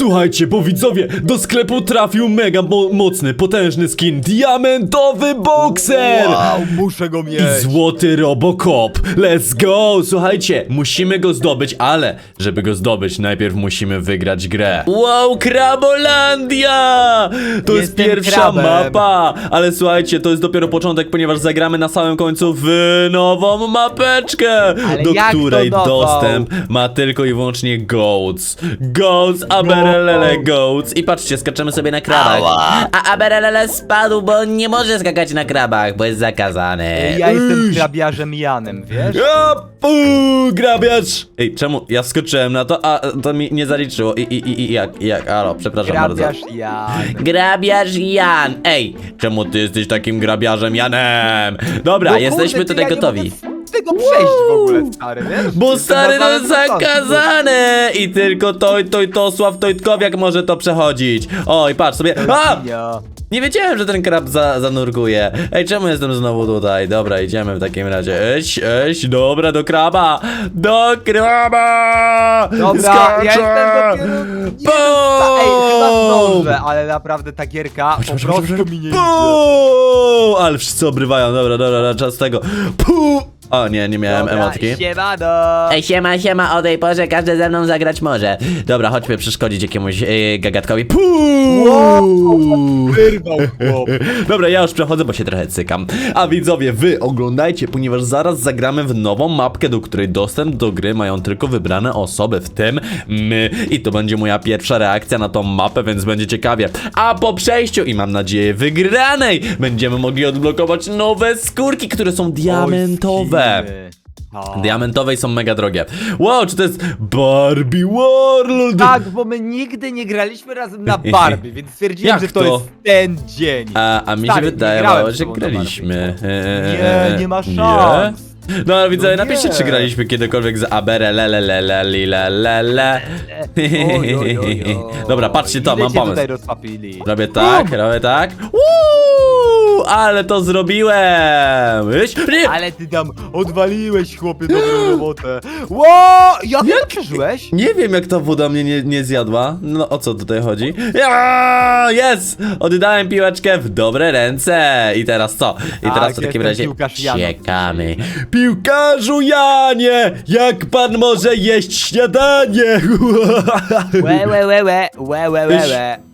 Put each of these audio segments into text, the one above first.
Słuchajcie, bo widzowie, do sklepu trafił mega mo mocny, potężny skin, diamentowy bokser! Wow, muszę go mieć. I złoty Robocop. Let's go! Słuchajcie, musimy go zdobyć, ale żeby go zdobyć, najpierw musimy wygrać grę. Wow, Krabolandia! To jest Jestem pierwsza krabem. mapa, ale słuchajcie, to jest dopiero początek, ponieważ zagramy na samym końcu w nową mapeczkę, Ale do jak to której nową? dostęp ma tylko i wyłącznie Goats. Goats, aberelele Goats. I patrzcie, skaczemy sobie na krabach. Ała. A aberelele spadł, bo nie może skakać na krabach, bo jest zakazany. Ja jestem Iś. krabiarzem Janem, wiesz? A, puu, grabiacz! Ej, czemu? Ja wskoczyłem na to, a to mi nie zaliczyło. I, i, i, i jak, jak, alo, przepraszam bardzo. Krabiarz Jan. Grabiarz Jan! Ej, czemu ty jesteś takim grabiarzem Janem? Dobra, No jesteśmy kurde, ty, tutaj ja nie gotowi. mogę tego przejść w ogóle, stary, wiesz? Bo stary to jest samym początku. zakazane! I tylko Toj, Toj, Tosław, Tojtkowiak może to przechodzić. Oj, patrz sobie. A! Ja. Nie wiedziałem, że ten krab za, zanurkuje. Ej, czemu jestem znowu tutaj? Dobra, idziemy w takim razie. Eś, eś, dobra, do kraba! Do kraba! Dobra, Skaczę! ja jestem dopiero... Boom! Ej, chyba zdążę, ale naprawdę ta gierka po prostu chodź, chodź. mi nie idzie. Ale wszyscy obrywają, dobra, dobra, czas tego. Puu! O nie, nie miałem Dobra, emotki. siemano. Ej, siema, siema, o tej porze każdy ze mną zagrać może. Dobra, chodźmy przeszkodzić jakiemuś yy, gagatkowi. Puu! Wyrwał chłop. Dobra, ja już przechodzę, bo się trochę cykam. A widzowie, wy oglądajcie, ponieważ zaraz zagramy w nową mapkę, do której dostęp do gry mają tylko wybrane osoby, w tym my. I to będzie moja pierwsza reakcja na tą mapę, więc będzie ciekawie. A po przejściu i mam nadzieję wygranej, będziemy mogli odblokować nowe skórki, które są diamentowe. Diamentowe i są mega drogie. Wow, czy to jest Barbie World? Tak, bo my nigdy nie graliśmy razem na Barbie, więc stwierdziłem, Jak że to, to? jest ten dzień. A, a mi się Stary, nie wydaje, grałem z że tobą na graliśmy. Nie, nie ma szans. No ale widzę, No napiszcie, nie. czy graliśmy kiedykolwiek z Abere, lele, lele, lile, lele. Oj, oj, oj, oj. Dobra, patrzcie to, Ile mam cię pomysł. tutaj rozpapili. Robię tak, robię tak. Uuu, ale to zrobiłem. Nie. Ale ty tam odwaliłeś, chłopie, dobrą robotę. Ło! Jak to przeżyłeś? Nie wiem, jak ta woda mnie nie, nie zjadła. No o co tutaj chodzi? Ja, Jest! Oddałem piłeczkę w dobre ręce. I teraz co? I Tak, teraz w takim jestem razie piłkarz ciekamy. Piłkarzu Janie! Jak pan może jeść śniadanie? Łe, łe, łe, łe, łe, łe, łe, łe.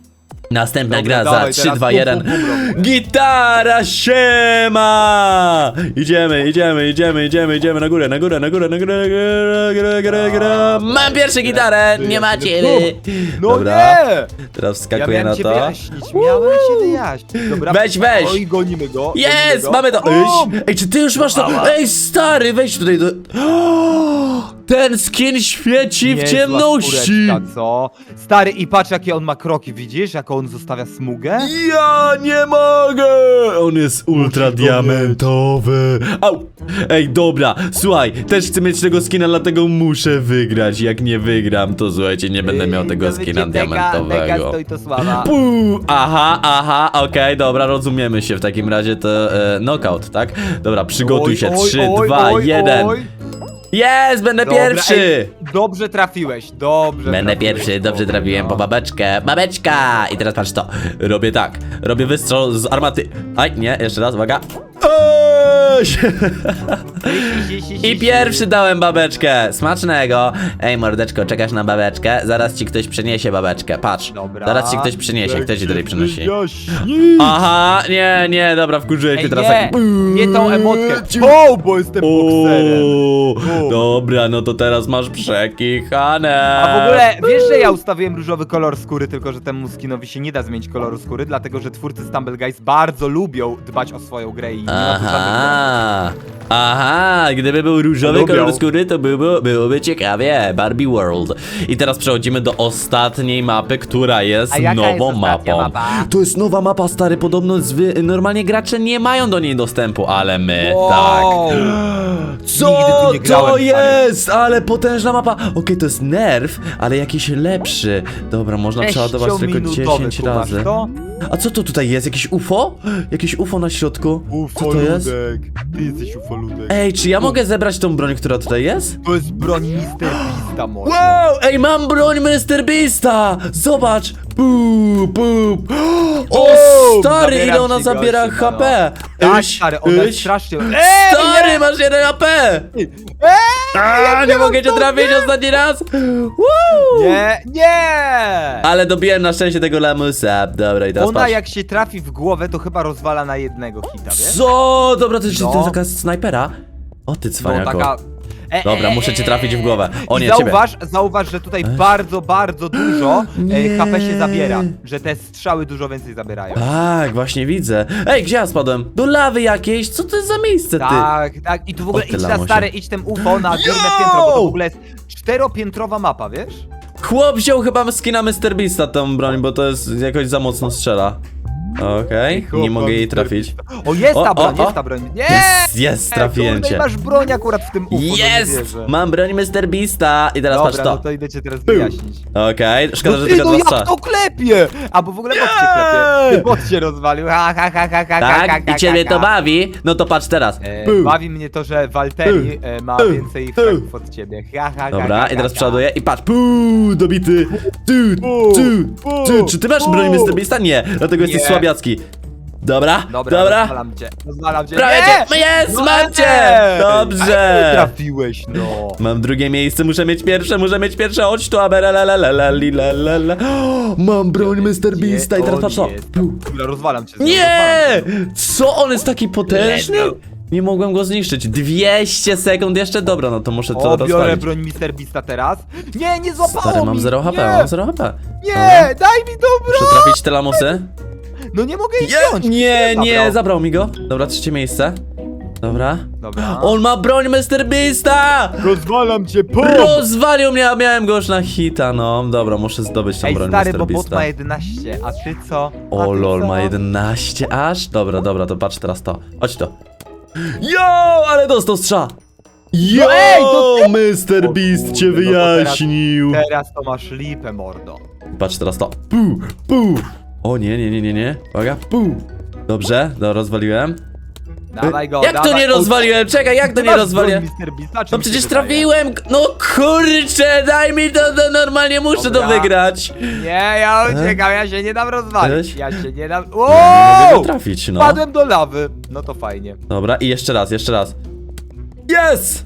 Następna Dobra, gra dawaj, za 3, teraz 2, bum, 1. bum, bum robimy. Gitara siema! Idziemy, idziemy, idziemy, idziemy, idziemy na górę, na górę, na górę, na górę, na górę, górę, górę, górę. Mam pierwszą gitarę, nie macie wy. No Dobra, nie! teraz Ja wskakuję miałem na cię to. wyjaśnić, miałem cię wyjaśnić. Dobra, Weź, weź. Oj, gonimy go. gonimy Jest, go. mamy to. Bum! Ej, Ej, czy ty już masz to? Ej, stary, wejdź tutaj do... Ten skin świeci w Niezła ciemności. skóreczka, co? Stary, i patrz jakie on ma kroki, widzisz? Jaką on zostawia smugę? Ja nie mogę! On jest ultra diamentowy. Au! Ej, dobra, słuchaj, też chcę mieć tego skina, dlatego muszę wygrać. Jak nie wygram, to słuchajcie, nie będę miał tego To skina diamentowego. stoi to sława. Puu, aha, aha, okej, dobra, rozumiemy się. W takim razie to e, knockout, tak? Dobra, przygotuj Oj, się. oj, 3, oj, 2, oj, 1. oj. Jest, będę Dobra, pierwszy! ej, dobrze trafiłeś, dobrze Będę trafiłeś, pierwszy, dobrze dobra. trafiłem po babeczkę. Babeczka! I teraz patrz to. Robię tak. Robię wystrzał z armaty. Aj, nie, jeszcze raz, uwaga. Eee, Si, I pierwszy dałem babeczkę. Smacznego. Ej, mordeczko, czekasz na babeczkę? Zaraz ci ktoś przyniesie babeczkę. Patrz. Dobra. Zaraz ci ktoś przyniesie. Kto ci tutaj przynosi? Aha, nie, nie, dobra, wkurzyłem się teraz. nie, tak- nie tą emotkę. O, bo jestem bokserem. Uuu. Dobra, no to teraz masz przekichane. A w ogóle, wiesz, że ja ustawiłem różowy kolor skóry, tylko że temu skinowi się nie da zmienić koloru skóry, dlatego że twórcy Stumble Guys bardzo lubią dbać o swoją grę i nie ma tu żadnych Aha, aha, gdyby był różowy Lubią. kolor skóry, to byłoby, byłoby ciekawie. Barbie World. I teraz przechodzimy do ostatniej mapy, która jest A jaka nową jest ostatnia mapą. mapa? To jest nowa mapa, stary, podobno zwy... normalnie gracze nie mają do niej dostępu, ale my Wow. tak. Co Nigdy tu nie grałem, to stary. jest? Ale potężna mapa. Okej, to jest nerw, ale jakiś lepszy. Dobra, można przeładować tylko Sześciominutowy, 10 kumasz razy. to? A co to tutaj jest? Jakieś UFO? Jakieś UFO na środku? Co to jest? Ty jesteś ufoludek. Ej, czy ja mogę zebrać tą broń, która tutaj jest? To jest broń Mr. Beast. Beasta może. Wow, ej, mam broń Mr. Beasta! Zobacz! Pu, pu. O, Bum! stary, ile Zabieram ona ci zabiera gości, no. HP! Tak, Iś, stary, ona iś. strasznie... Stary, masz 1 HP! A, nie mogę cię trafić ostatni raz! Woo! Nie, nie! Ale dobiłem na szczęście tego lamusa. Dobra, i teraz Ona patrz. jak się trafi w głowę, to chyba rozwala na jednego hita, wiesz? Co? Dobra, to jest No. to jest taka snajpera? O ty No cwaniaku. taka... E, Dobra, e, muszę cię e, trafić w głowę. O I nie, ciebie. zauważ, zauważ, że tutaj bardzo, bardzo dużo Nie. e, HP się zabiera. Że te strzały dużo więcej zabierają. Tak, właśnie widzę. Ej, gdzie ja spadłem? Do lawy jakiejś? Co to jest za miejsce, ty? Tak, tak. I tu w ogóle idź na lamusie. stare, idź tym UFO na górne Yo! piętro, bo to w ogóle jest czteropiętrowa mapa, wiesz? Chłop wziął chyba skina Mr. Beasta tą broń, bo to jest jakoś za mocno strzela. Okej, nie mogę jej trafić. O, jest O, ta broń, o, o. jest ta broń. Nie! Jest, jest, trafiłem cię. masz broń akurat w tym to nie Jest! wierzę. Mam broń Mr. Beasta i teraz Dobra, patrz no to. to idę cię teraz wyjaśnić. Okej, szkoda, No że ty, tylko no dwa jak to klepie? A bo w ogóle bot cię klepie. Bot cię rozwalił. Ha, ha, ha, ha, ha, ha, ha, Tak? ha, I ciebie ha, to bawi? No to patrz teraz. E, bawi mnie to, że Walteri e, ma więcej fragów od ciebie. Ha, ha, ha, Dobra, ha, i teraz ha, przeładuję i patrz, puu, dobity. Tu, tu, tu. Czy ty masz broń Mr. Beasta? Nie, dlatego jesteś Nie. Biacki. Dobra, dobra. Rozwalam cię. Rozwalam cię. Prawie cię! No jest, No mam cię! nie! Ale Dobrze! trafiłeś, no. Mam drugie miejsce, muszę mieć pierwsze, muszę mieć pierwsze, chodź tu, aberalalalalalalala. Mam broń Mr. Beasta i teraz patrz to. Piu. Rozwalam cię. Nie! Co on jest taki potężny? Nie mogłem go zniszczyć. 200 sekund jeszcze? Dobra, no to muszę to O, biorę broń Mr. Beasta teraz. Nie, nie złapało Stary, mam 0 HP, nie, mam 0 HP. Nie, daj mi dobrą! Muszę trafić te lamusy. No nie mogę jej Nie, wziąć. nie, nie, zabrał. zabrał mi go. Dobra, trzecie miejsce. Dobra. Dobra. On ma broń Mr. Beasta! Rozwalam cię, pum! Rozwalił mnie, a miałem go już na hita, no. Dobra, muszę zdobyć tą Ej, broń stary, Mr. bo bot Beasta. ma 11, a ty co? A O ty lol, co? ma 11 aż? Dobra, dobra, to patrz teraz to. Chodź to. Jo, ale dostał strza! Jo, No ej, to Mr. O Beast kurde, cię no to teraz- wyjaśnił. Teraz to masz lipę, mordo. Patrz teraz to. Pu, pu. O nie, nie, nie, nie, nie. Uwaga, pu. Dobrze, no rozwaliłem. Dawaj go, Jak to dawaj. nie rozwaliłem? Czekaj, jak to nie rozwaliłem? Beasta, No przecież trafiłem! No kurczę, daj mi to, to normalnie muszę Dobra. to wygrać. Nie, ja uciekam, ja się nie dam rozwalić. Cześć. Ja się nie dam... Nie mogę go trafić, no. Padłem do lawy. No to fajnie. Dobra, i jeszcze raz, jeszcze raz. Yes!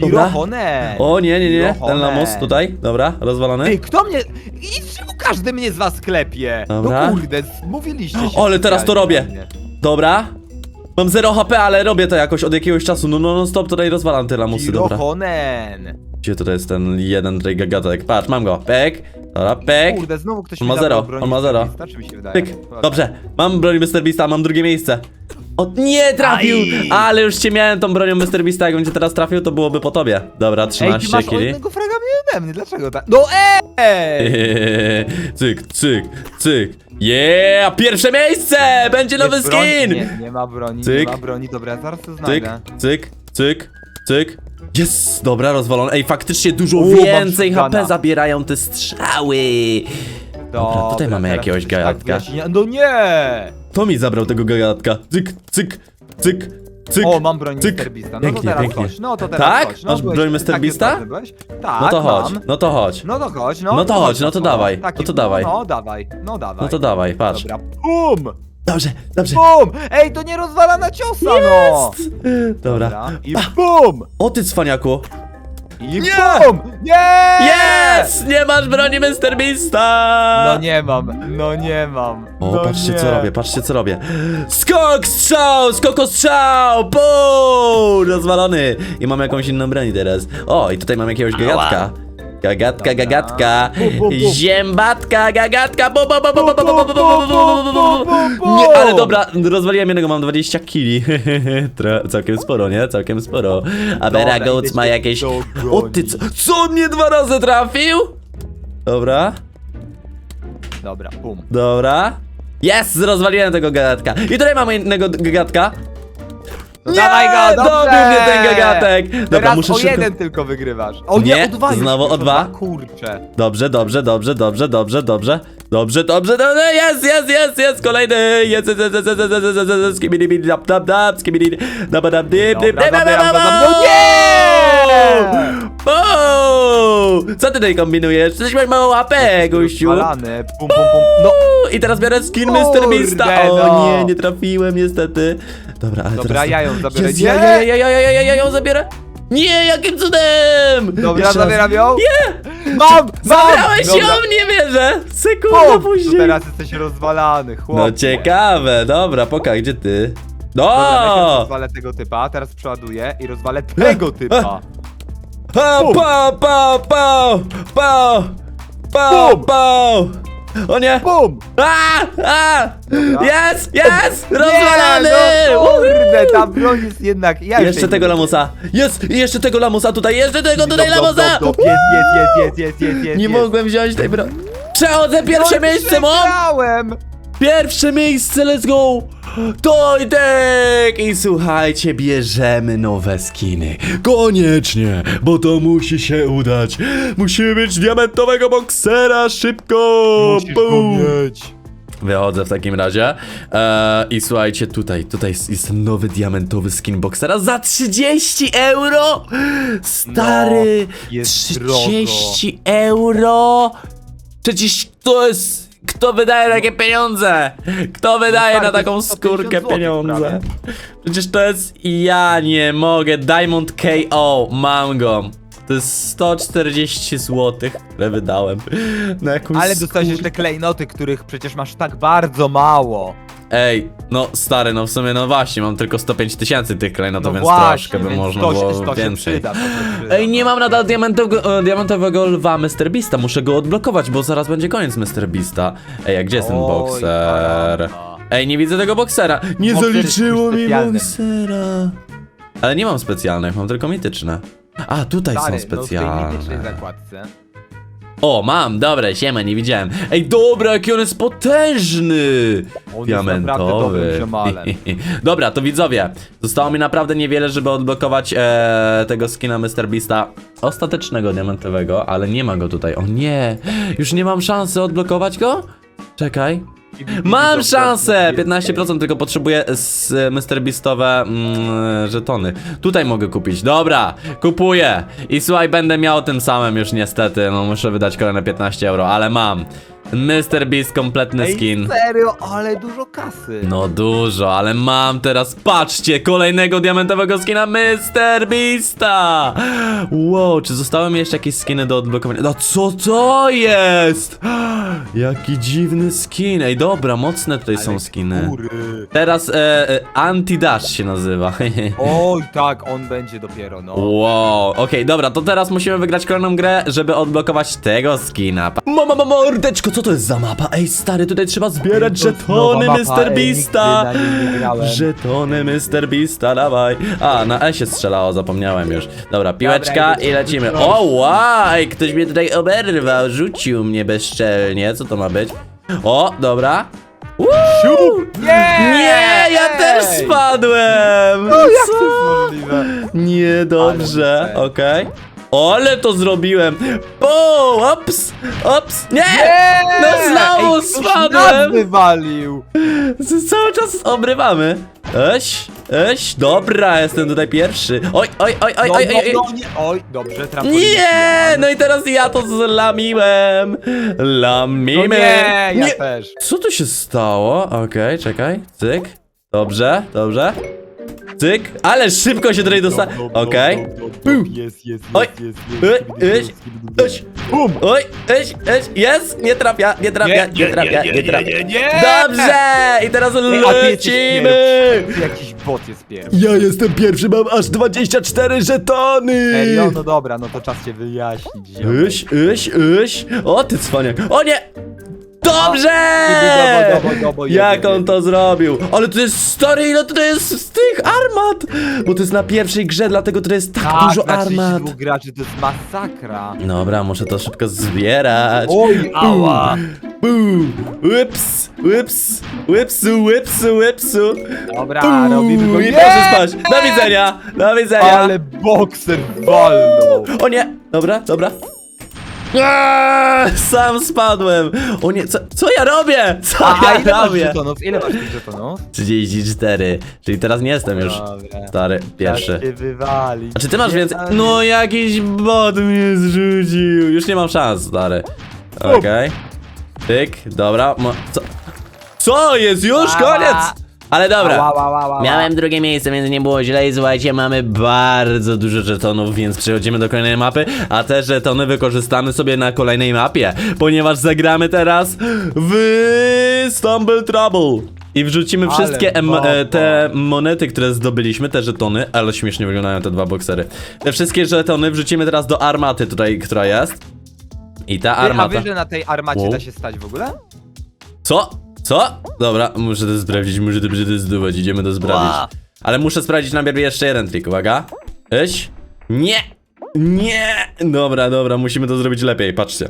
Dobra. Pirochone. O nie, nie, nie, ten Pirochone. lamus tutaj, dobra, rozwalony. Ej, kto mnie... I czemu każdy mnie z was klepie? Dobra. No kurde, mówiliście się O, ale teraz to robię. Dobra. Mam 0 HP, ale robię to jakoś od jakiegoś czasu. No, no, no stop, tutaj rozwalam te lamusy, dobra. Pirochonen. Gdzie tutaj jest ten jeden tutaj gagatek? Patrz, mam go. Pek. Dobra, pek. Kurde, znowu ktoś On mi ma zabrał zero, broń on ma zero. Beasta, czy mi się wydaje? Pyk. Dobra. Dobrze, mam broń Mr. Beasta, mam drugie miejsce. O, nie trafił! Aj. Ale już cię miałem tą bronią Mr. Beasta, jakbym cię teraz trafił, to byłoby po tobie. Dobra, Ej, ty 13 masz o kili. jednego fraga mniej ode mnie, dlaczego tak? No ej! cyk, cyk, cyk. Yeah! Pierwsze miejsce! Będzie nowy skin! Nie, nie ma broni, Cyk. nie ma broni, dobra, zaraz to Cyk, znajdę. cyk, cyk, cyk. Jest! Dobra, rozwalony. Ej, faktycznie dużo mam więcej. HP zabierają te strzały. Dobra, tutaj mamy teraz jakiegoś coś tak No nie! To mi zabrał tego gagatka. Cyk, cyk, cyk, cyk. O, mam broń cyk. Mr. Beasta. No Pięknie, to teraz pięknie. chodź, no to teraz Tak? chodź. No, Masz byłeś- broń Mr. Beasta? odważny byłeś? Tak, No to chodź, mam. no to chodź. No to chodź, no. No to chodź, no to to. dawaj, Taki, no to dawaj. No, no dawaj, no dawaj. No to dawaj, patrz. Dobra, bum! Dobrze, dobrze. Bum! Ej, to nie rozwala na ciosa, no! Dobra. I bum! O ty cwaniaku. I Nie! bum! Nie! Yes! Nie masz broni Mr. Beasta! No nie mam, no nie mam. O, no patrzcie nie. co robię, patrzcie co robię. Skok, strzał, skoko, strzał, puu, rozwalony. I mam jakąś inną broń teraz. O, i tutaj mam jakiegoś gagatka. Gagatka, gagatka, ziębatka, gagatka, bu, bu, bu, bu, bu, bu, bu, bu, bu, bu, bu. bu, bu. Nie, ale dobra, rozwaliłem jednego, mam 20 kili. Tro- Całkiem sporo, nie? Całkiem sporo. A Bera Dobra, Goats idę ma cię jakieś... dogonić. O ty, co, co mnie dwa razy trafił? Dobra. Dobra, bum. Dobra. Jest! Rozwaliłem tego gagatka. I tutaj mamy innego gagatka. No dawaj go, dobrze! Dobił mnie ten gagatek! Dobra, Teraz muszę o szybko... jeden tylko wygrywasz. O Nie, o dwa już, znowu o dwa. Kurczę. Dobrze, dobrze, dobrze, dobrze, dobrze, dobrze. Dobrze, dobrze, dobrze, jest, jest, jest, jest, kolejny, jest, jest, jest, jest, jest, jest, jest, jest, jest, skibidi, bidi, dap, dap, dap, skibidi, dap, dap, dip, dip, dip, go, dip, zabieram- No nie! Buu! Co ty tutaj kombinujesz? Przecież masz małą łapę, gościu. Palany, pum, pum, pum. No, I teraz biorę skin Mr. Beasta. O no. nie, nie trafiłem niestety. Dobra, ale Dobra, teraz... ja ją zabiorę. Jest, Nie! ja, ja, ja, ja, ja, ja, ja ją zabierę. Nie, jakim cudem! dobra, Jeszcze raz. zabieram ją. Nie! Mam! Zabrałeś Dobra. ją, nie wierzę! Sekunda Pum, to później. teraz jesteś rozwalany, chłopie. No ciekawe, dobra, pokaż, gdzie ty? Dobra, najpierw No! rozwalę tego typa, teraz przeładuję i rozwalę tego typa. Pa, pa, pa, pa, pa, pa, Bum. pa. O nie! Bum! A! A! Jest! Jest! Rozwalany! Nie, no, kurde, ta broń jest jednak... Ja Jeszcze tego lamusa! Jest! I jeszcze tego lamusa tutaj! Jeszcze tego tutaj lamusa! Jest, jest, jest, jest, jest, jest. Nie jest. mogłem wziąć tej bro... Przechodzę pierwsze No, miejsce, mam! przegrałem! Pierwsze miejsce, let's go! Tojtek! I słuchajcie, bierzemy nowe skiny. Koniecznie, bo to musi się udać. Musimy mieć diamentowego boksera, szybko! Musisz go Bum. mieć. Wychodzę w takim razie. Eee, I słuchajcie, tutaj, tutaj jest, jest nowy diamentowy skin boxera za 30 euro! Stary! No, jest 30 euro! Przecież to jest. Kto wydaje takie pieniądze? Kto wydaje stary, na to taką jest 150 skórkę pieniądze? Przecież to jest. Ja nie mogę. Diamond KO, mam go. To jest 140 zł, które wydałem na jakąś Ale dostałeś jeszcze klejnoty, których przecież masz tak bardzo mało. Ej, no stary, no w sumie no właśnie, mam tylko 105 tysięcy tych klejnotów, No więc właśnie, troszkę by więc można to się- było to się więcej. przyda, to się przyda, Ej, nie no. mam nadal diamentowego, e, diamentowego lwa Mr. Beasta, muszę go odblokować, bo zaraz będzie koniec Mr. Beasta. Ej, a gdzie jest ten Oj, bokser? karamba. Ej, nie widzę tego boksera. Nie Bokser jest zaliczyło mi specjalny. boksera. Ale nie mam specjalnych, mam tylko mityczne. A, tutaj Stary, są no w tej mitycznej specjalne. zakładce. O, mam, dobra, siema, nie widziałem. Ej, dobra, jaki on jest potężny! On jest naprawdę Diamentowy. ziomalem. Dobra, to widzowie, zostało mi naprawdę niewiele, żeby odblokować e, tego skina Mr. Beasta ostatecznego diamentowego, ale nie ma go tutaj. O nie, już nie mam szansy odblokować go? Czekaj. Mam szansę! jest. 15% tylko potrzebuję z e, Mr. Beastowe mm, żetony. Tutaj mogę kupić. Dobra, kupuję. I słuchaj, będę miał tym samym już niestety. No muszę wydać kolejne 15 euro, ale mam. Mr. Beast kompletny Ej, skin. serio, ale dużo kasy. No dużo, ale mam teraz, patrzcie, kolejnego diamentowego skina Mr. Beasta! Wow, czy zostały mi jeszcze jakieś skiny do odblokowania? No co to jest? Jaki dziwny skin, ej dobra, mocne tutaj są Ale skiny. Góry. Teraz e, e, Anti-Dash się nazywa. Oj, tak, on będzie dopiero, no. Wow, okej, dobra, to teraz musimy wygrać kolejną grę, żeby odblokować tego skina. Mama, mama, mordeczko, co to jest za mapa? Ej, stary, tutaj trzeba zbierać To jest żetony nowa mapa, Mr. ej, Beasta. nigdy na niej nie grałem. Żetony Mr. Beasta, dawaj. A, na E się strzelało, zapomniałem już. Dobra, piłeczka Dobra, i lecimy. O, łaj, ktoś mnie tutaj oberwał, rzucił mnie bezczelnie. Co to ma być? O, dobra. Uuu! Nie! Nie, ja też spadłem! No, Co? to jest możliwe? Niedobrze, Ale okej. Ale to zrobiłem! O, ops! Ops! Nie! Nie! No znowu Ej, ktoś spadłem! wywalił! Z- Cały czas obrywamy. Eś, eś, dobra, jestem tutaj pierwszy. Oj, oj, oj, oj, No, oj, no, oj, no, oj. nie. Oj, dobrze, trampolin. Nie! No i teraz ja to zlamiłem. No Lamimy. nie, ja też. Co tu się stało? Okej, czekaj. Cyk. Dobrze, dobrze. Cyk. Ale szybko się tutaj dosta... Okej. Bum. Jest, jest, Oj. jest, Ej, jest, Eś. Bum! Oj, eś, eś, jest! Nie trafia, nie trafia, nie, trafia, nie, trafia. Dobrze! I teraz a ty jesteś lecimy! pierwszy. Jakiś bot jest pierwszy. Ja jestem pierwszy, mam aż 24 żetony! Serio? No dobra, no to czas cię wyjaśnić. ziomek. Iś, iś, iś. O, ty cwaniak. O nie! Dobrze! Dobo, dobo, dobo, Jak jedzie, on to zrobił? Ale to jest stary, ile to jest z tych armat! Bo to jest na pierwszej grze, dlatego to jest tak, Tak, dużo na armat. 32 graczy to jest masakra. Dobra, muszę to szybko zbierać. Oj, ała. Buu! Łyps! Łyps! Łypsu, łypsu, łypsu! Dobra, robimy go. I proszę spać! Do widzenia! Do widzenia! Ale bokser walnął. O nie! Dobra, dobra. Eee, sam spadłem! O nie, co, co ja robię? Co A, a ja ile masz robię? żetonów? Ile masz tych żetonów? 34, czyli teraz nie jestem już Dobra. stary, pierwszy. Jak się wywali. A czy ty masz więcej? No jakiś bot mnie zrzucił. Już nie mam szans, stary. Okej. Tyk, dobra. Mo co? Co jest? Już koniec! Ale dobra. Miałem drugie miejsce, więc nie było źle i słuchajcie, mamy bardzo dużo żetonów, więc przechodzimy do kolejnej mapy, a te żetony wykorzystamy sobie na kolejnej mapie, ponieważ zagramy teraz w Stumble Trouble. I wrzucimy Ale wszystkie em, e, te monety, które zdobyliśmy, te żetony, ale śmiesznie wyglądają te dwa boksery. Te wszystkie żetony wrzucimy teraz do armaty tutaj, która jest. I ta Ty, a armata... wiesz, że na tej armacie Wow. da się stać w ogóle? Co? Co? Dobra, muszę to sprawdzić, muszę to przetestować, idziemy to sprawdzić. Ła. Ale muszę sprawdzić najpierw jeszcze jeden trik, uwaga. Iść. Nie! Nie! Dobra, dobra, musimy to zrobić lepiej, patrzcie.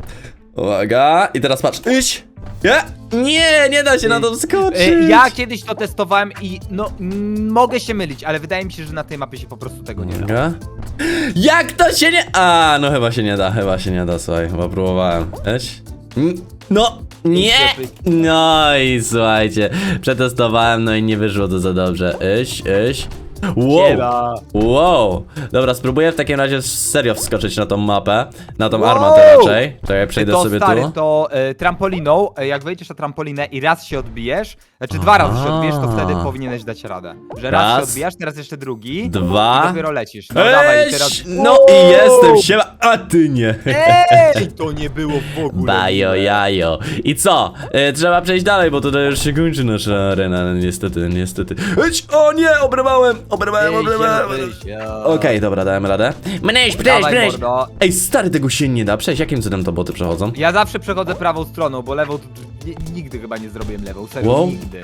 Uwaga, i teraz patrz. Iść! Nie! Nie, nie da się na to wskoczyć! E, Ja kiedyś to testowałem i no mogę się mylić, ale wydaje mi się, że na tej mapie się po prostu tego nie da. Uwaga. Jak to się nie... A, no chyba się nie da, chyba się nie da, słuchaj, chyba próbowałem. Mm, No, nie! No i słuchajcie, przetestowałem, no i nie wyszło to za dobrze. Iść, iść. Wow! Siema. Wow! Dobra, spróbuję w takim razie serio wskoczyć na tą mapę, na tą Wow! armatę raczej. Czekaj, przejdę to sobie stary, tu. to e, trampoliną, e, jak wejdziesz na trampolinę i raz się odbijesz, znaczy dwa razy się odbijesz, to wtedy powinieneś dać radę. Że raz, Raz. się odbijasz, teraz jeszcze drugi Dwa. i dopiero lecisz. No dawaj, teraz... no i jestem, siema, a ty nie. Ej, to nie było w ogóle. Bajo, jajo. I co? E, trzeba przejść dalej, bo tutaj już się kończy nasza arena, niestety, niestety. Eć, o nie, obrywałem, obrywałem, obrywałem. Okej, dobra, dałem radę. Mniejsz, przejść, Dawaj, mordo. Ej, stary, tego się nie da przejść. Jakim cudem to boty przechodzą? Ja zawsze przechodzę prawą stroną, bo lewą nigdy chyba nie zrobiłem lewą, serio, Wow. nigdy.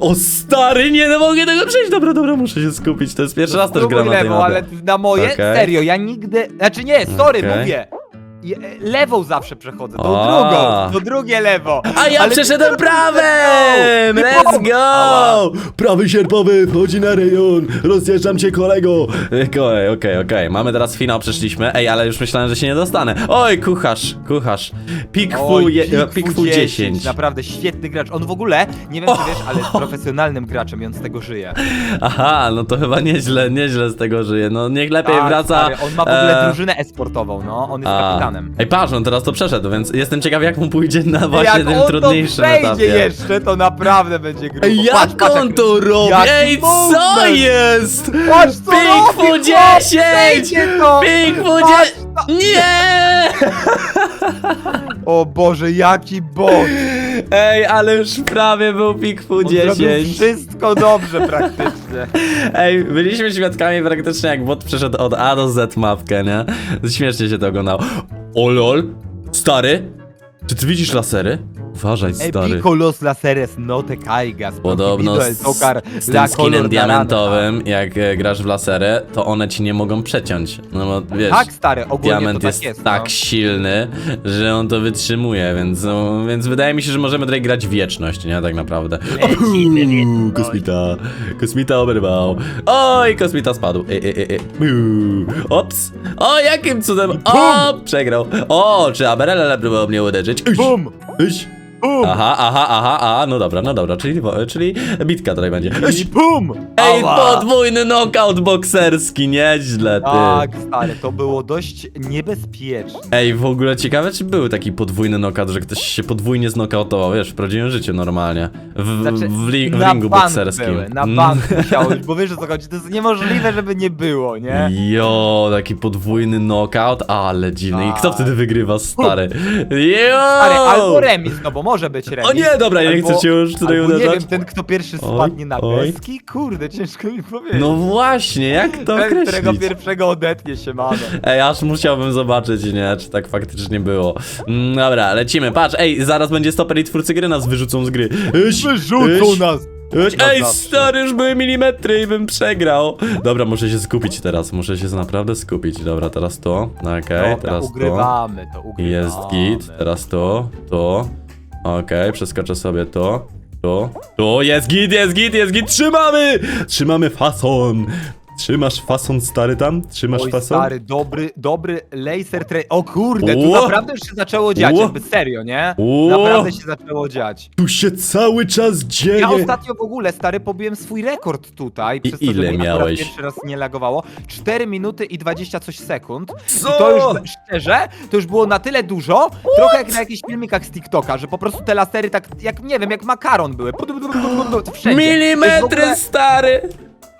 O stary, nie no, mogę tego przejść. Dobra, dobra, muszę się skupić. To jest pierwszy raz też Spróbuj gram na tej lewą, mapie. ale na moje, Okej. serio, ja nigdy, znaczy nie, sorry, Okej. mówię. E, Lewą zawsze przechodzę, tą A. drugą, to drugie lewo. A ja Ale przeszedłem ty-! Ty- Let's go! Ała. Prawy sierpowy wchodzi na rejon. Rozjeżdżam cię kolego. Okej, okej, okej. Mamy teraz finał, przeszliśmy. Ej, ale już myślałem, że się nie dostanę. Oj, kucharz, kucharz. Pikfu, Oj, je, Pikfu Pikfu 10. Naprawdę świetny gracz. On w ogóle, nie wiem czy wiesz, ale jest profesjonalnym graczem i on z tego żyje. Aha, no to chyba nieźle, nieźle z tego żyje. No niech lepiej Tak, wraca. stary, on ma w ogóle e, drużynę esportową, no, on jest a. kapitanem. Ej, patrz, on teraz to przeszedł, więc jestem ciekaw, jak mu pójdzie na właśnie jak tym on trudniejszym to przejdzie etapie. jeszcze, to naprawdę będzie grubo. Ej, Patrz, jak patrz, on to robi? jaki Ej, co movement. jest? Patrz co Pikfu robi, 10! Przejdzie to! Pikfu Patrz 10! to. Nie! O Boże, jaki bot! Ej, ale już prawie był Pikfu On zrobił 10. wszystko dobrze praktycznie. Ej, byliśmy świadkami praktycznie jak bot przeszedł od A do Z mapkę, nie? Śmiesznie się to oglądało. O lol, stary, czy ty widzisz lasery? Uważaj, stary. pico los laseres no te caigas. Podobno z, z tym skinem diamentowym, jak e, grasz w laserę, to one ci nie mogą przeciąć. No bo wiesz, Tak, stary, ogólnie diament to jest, tak jest. tak no. silny, że on to wytrzymuje, więc, no, więc wydaje mi się, że możemy tutaj grać wieczność, nie? Tak naprawdę. Lecimy w Uuu, Kosmita, kosmita oberwał. Oj, kosmita spadł. E, e, e, e. Uuu, Ops. O, jakim cudem. O, przegrał. O, czy Aberele próbował mnie uderzyć? Iś, Bum! Bum! Aha, aha, aha, aha, no dobra, no dobra, czyli, czyli bitka tutaj będzie. I bum! Ej, Ała! podwójny knockout bokserski, nieźle, ty. Tak, stary, to było dość niebezpieczne. Ej, w ogóle ciekawe, czy był taki podwójny knockout, że ktoś się podwójnie znokautował, wiesz, w prawdziwym życiu normalnie. W, Znaczy, w, li, w na ringu bank bokserskim. Były, na Mm. bank musiało być, bo wiesz o co chodzi, to jest niemożliwe, żeby nie było, nie? Jo, taki podwójny knockout, ale dziwny. I kto Tak. wtedy wygrywa, stary? Jo! Stary, albo remis, no bo może być remis. O nie, dobra, ja nie chcę cię już tutaj albo nie uderzać. wiem, ten kto pierwszy Oj, spadnie na oj. deski, kurde, ciężko mi powiedzieć. No właśnie, jak to ten, którego określić? pierwszego odetnie się mamy. Ej, aż musiałbym zobaczyć, nie, czy tak faktycznie było. Mm, dobra, lecimy, patrz, ej, zaraz będzie stoper i twórcy gry nas wyrzucą z gry. Iś, iś, nas! iś. Na Ej, zawsze. stary, już były milimetry i bym przegrał. Dobra, muszę się skupić teraz, muszę się naprawdę skupić. Dobra, teraz to, okej, Dobra, teraz to. ugrywamy to, ugrywamy. Jest git, teraz to, to. Okej, przeskoczę sobie to, to, to, jest git, jest git, jest git, trzymamy! Trzymamy fason! Trzymasz fason stary tam? Trzymasz Oj, fason? stary, dobry, dobry laser tra... O kurde, tu Ło! naprawdę już się zaczęło dziać, Ło! jakby serio, nie? Ło! Naprawdę się zaczęło dziać. Tu się cały czas dzieje. Ja ostatnio w ogóle, stary, pobiłem swój rekord tutaj, I że ile mi akurat miałeś? pierwszy raz nie lagowało. 4 minuty i 20 coś sekund. Co? I to już, szczerze, to już było na tyle dużo, trochę jak na jakichś filmikach z TikToka, że po prostu te lasery tak, jak, nie wiem, jak makaron były. Wszędzie. To jest w Milimetry ogóle stary!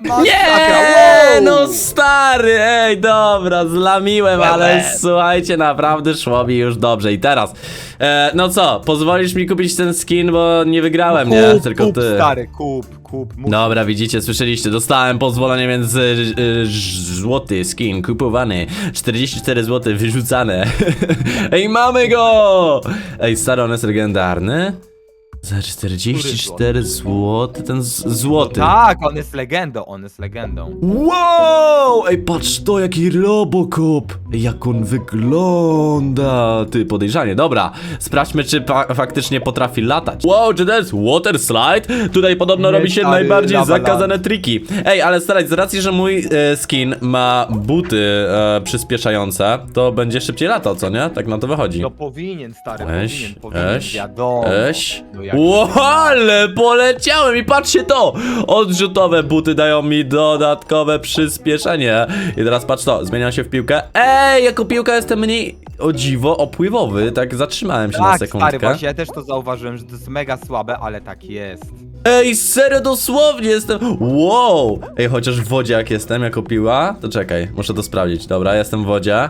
Masakra, Nie, wow! no stary, ej, dobra, zlamiłem, ale słuchajcie, naprawdę szło mi już dobrze. I teraz, e, no co, pozwolisz mi kupić ten skin, bo nie wygrałem, nie? Kup, Tylko kup, ty. stary, kup, kup. Mów. Dobra, widzicie, słyszeliście, dostałem pozwolenie, więc y, y, złoty skin kupowany, 44 zł wyrzucane. Ej, mamy go! Ej, stary, on jest legendarny? Za 44 zł, ten z- złoty. Tak, on jest legendą, on jest legendą. Wow! Ej, patrz to, jaki Robocop! Ej, Jak on wygląda! Ty, podejrzanie. Dobra, sprawdźmy, czy pa- faktycznie potrafi latać. Wow, czy to jest water slide? Tutaj podobno Nie, robi się stary, najbardziej lava zakazane triki. Ej, ale starać, z racji, że mój e, skin ma buty e, przyspieszające, to będzie szybciej latał, co nie? Tak na to wychodzi. No powinien, stary, Eś, powinien, powinien, eś, wiadomo. Eś. No jak- Ło, ale poleciałem i patrzcie to! Odrzutowe buty dają mi dodatkowe przyspieszenie. I teraz patrz to, zmieniam się w piłkę. Ej, jako piłka jestem mniej, o dziwo, opływowy. Tak zatrzymałem się na Tak, stary, sekundkę. właśnie ja też to zauważyłem, że to jest mega słabe, ale tak jest. Ej, serio, dosłownie jestem. Wow! Ej, chociaż w wodzie jak jestem, jako piła, to czekaj, muszę to sprawdzić. Dobra, jestem w wodzie.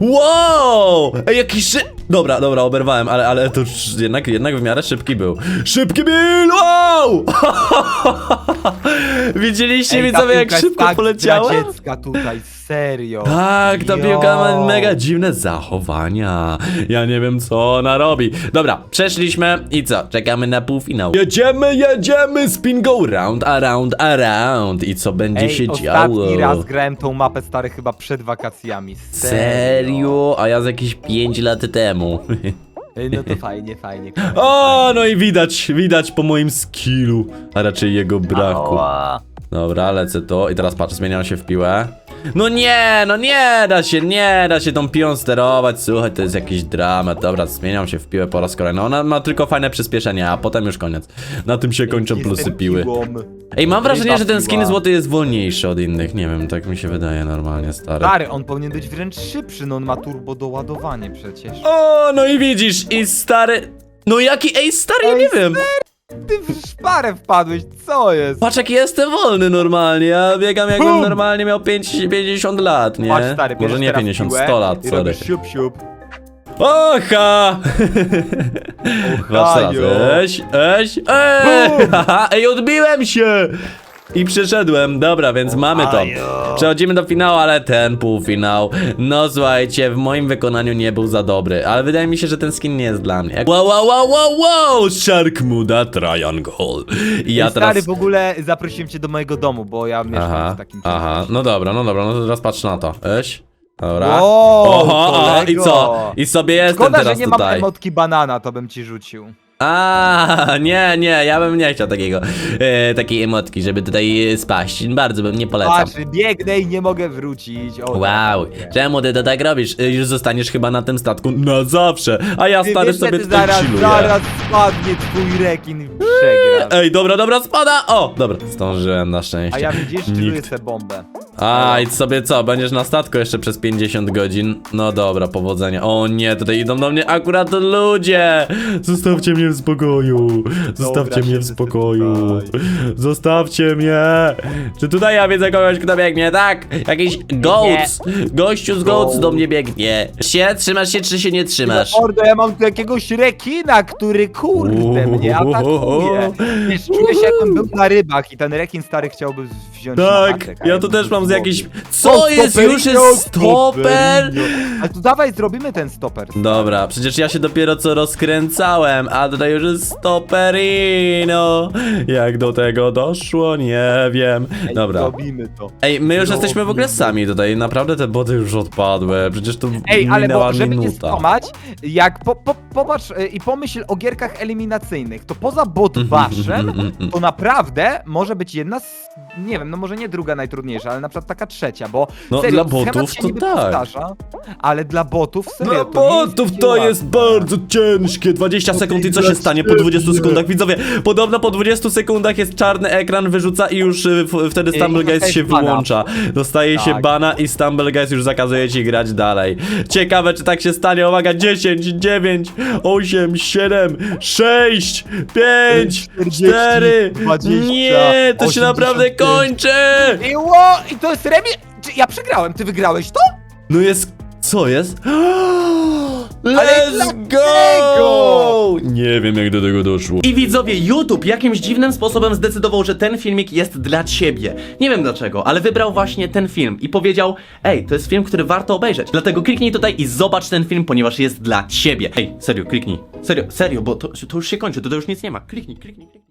Wow! Ej, jaki szy... Dobra, dobra, oberwałem, ale, ale to już jednak, jednak w miarę szybki był. Szybki Bill! Wow! Widzieliście Ej, mi ta sobie jak piłka jest szybko tak zdradziecka tutaj, serio. Tak, ta piłka ma mega dziwne zachowania. Ja nie wiem, co ona robi. Dobra, przeszliśmy i co? Czekamy na półfinał. Jedziemy, jedziemy! Spin go round, around, around. I co będzie Ej, się ostatni działo? raz grałem tą mapę, stary, chyba przed wakacjami. Serio? A ja z jakieś 5 lat temu. Ej, no to fajnie, fajnie. o, no i widać, widać po moim skillu, a raczej jego braku. Ała. Dobra, lecę to i teraz patrz, zmieniam się w piłę. No nie, no nie da się, nie da się tą piłą sterować, słuchaj, to jest jakiś dramat. Dobra, zmieniam się w piłę po raz kolejny. Ona ma tylko fajne przyspieszenie, a potem już koniec. Na tym się kończą plusy piły. Ej, mam wrażenie, że ten skin złoty jest wolniejszy od innych, nie wiem, tak mi się wydaje normalnie, stary. Stary, on powinien być wręcz szybszy, no on ma turbo doładowanie przecież. O, no i widzisz, i stary... No jaki, ej, stary, ja nie wiem. Ty w szparę wpadłeś, co jest? Patrz jaki jestem wolny normalnie, ja biegam jakbym Bum! normalnie miał 5, 50 lat, nie? Patrz, stary, Może nie teraz 50, piłę 100 lat, i sorry. robisz siup, siup. Oha! Patrz teraz, Ohajo. eś, eś, ej! Bum! Haha, Ej, odbiłem się! I przeszedłem, dobra, więc mamy to. Przechodzimy do finału, ale ten półfinał, no słuchajcie, w moim wykonaniu nie był za dobry, ale wydaje mi się, że ten skin nie jest dla mnie. Wow, wow, wow, wow, wow! Shark Muda Triangle. I ja Stary, teraz... w ogóle zaprosiłem cię do mojego domu, bo ja mieszkam Aha, w takim aha, no dobra, no dobra, no to teraz patrz na to. Eś, dobra. Wow, Oho, i co? I sobie jestem Szkoda, że teraz nie mam tutaj. emotki banana, to bym ci rzucił. A, nie, nie, ja bym nie chciał takiego, e, takiej emotki, żeby tutaj e, spaść. Bardzo bym nie polecam. Patrz, biegnę i nie mogę wrócić. O, Wow, czemu ty to tak robisz? E, Już zostaniesz chyba na tym statku na zawsze, a ja Ty stary wiesz, że sobie ty tutaj zaraz, chilluję. zaraz spadnie twój rekin i przegrasz. Ej, dobra, dobra, spada! O, dobra, zdążyłem na szczęście. A ja widzisz, czy Nikt. sobie bombę? A, i sobie co, będziesz na statku jeszcze przez 50 godzin? No dobra, powodzenia. O nie, tutaj idą do mnie akurat ludzie! Zostawcie mnie w spokoju! Zostawcie Dobra, mnie w siedzę spokoju! tutaj. Zostawcie mnie! Czy tutaj ja widzę kogoś, kto biegnie, tak? Jakiś goats! Gościu z goats do mnie biegnie. Się, trzymasz się, czy się nie trzymasz? Mordo, ja mam tu jakiegoś rekina, który kurde mnie atakuje. Wiesz, czuję się jakbym był na rybach i ten rekin stary chciałby wziąć Tak, a ja tu też mam z wodzie. Co jest? Już jest stoper? stoperinio. Ale tu dawaj, zrobimy ten stoper. Dobra, przecież ja się dopiero co rozkręcałem, a tutaj już jest stoperino. Jak do tego doszło, nie wiem. Dobra. Zrobimy to. Ej, my już jesteśmy w ogóle Zrobimy. sami tutaj, naprawdę te boty już odpadły, przecież tu Ej, ale minęła bo, żeby nie minuta. skłamać, jak po, po, popatrz y, i pomyśl o gierkach eliminacyjnych, to poza bot Mhm, waszem, to naprawdę może być jedna z, nie wiem, no no może nie druga najtrudniejsza, ale na przykład taka trzecia, bo No, serio, dla schemat botów się to niby tak. powtarza, ale dla botów serio Dla to nie botów jest to jest bardzo ciężkie. 20 sekund i co się stanie po 20 sekundach? Widzowie, podobno po 20 sekundach jest czarny ekran, wyrzuca i już y, w, wtedy I Stumble Guys dostajesz się bana. wyłącza. Dostaje się Tak. bana i Stumble Guys już zakazuje ci grać dalej. Ciekawe, czy tak się stanie. Uwaga, 10, 9, 8, 7, 6, 5, 40, 4. 20, Nie, to się naprawdę 85. kończy. I, ło, I to jest remis... Czy ja przegrałem, ty wygrałeś to? No jest. Co jest? Let's go! Nie wiem, jak do tego doszło. I widzowie, YouTube jakimś dziwnym sposobem zdecydował, że ten filmik jest dla ciebie. Nie wiem dlaczego, ale wybrał właśnie ten film i powiedział: Ej, to jest film, który warto obejrzeć. Dlatego kliknij tutaj i zobacz ten film, ponieważ jest dla ciebie. Ej, serio, kliknij. Serio, serio, bo to, to już się kończy, to, to już nic nie ma. Kliknij, kliknij, kliknij.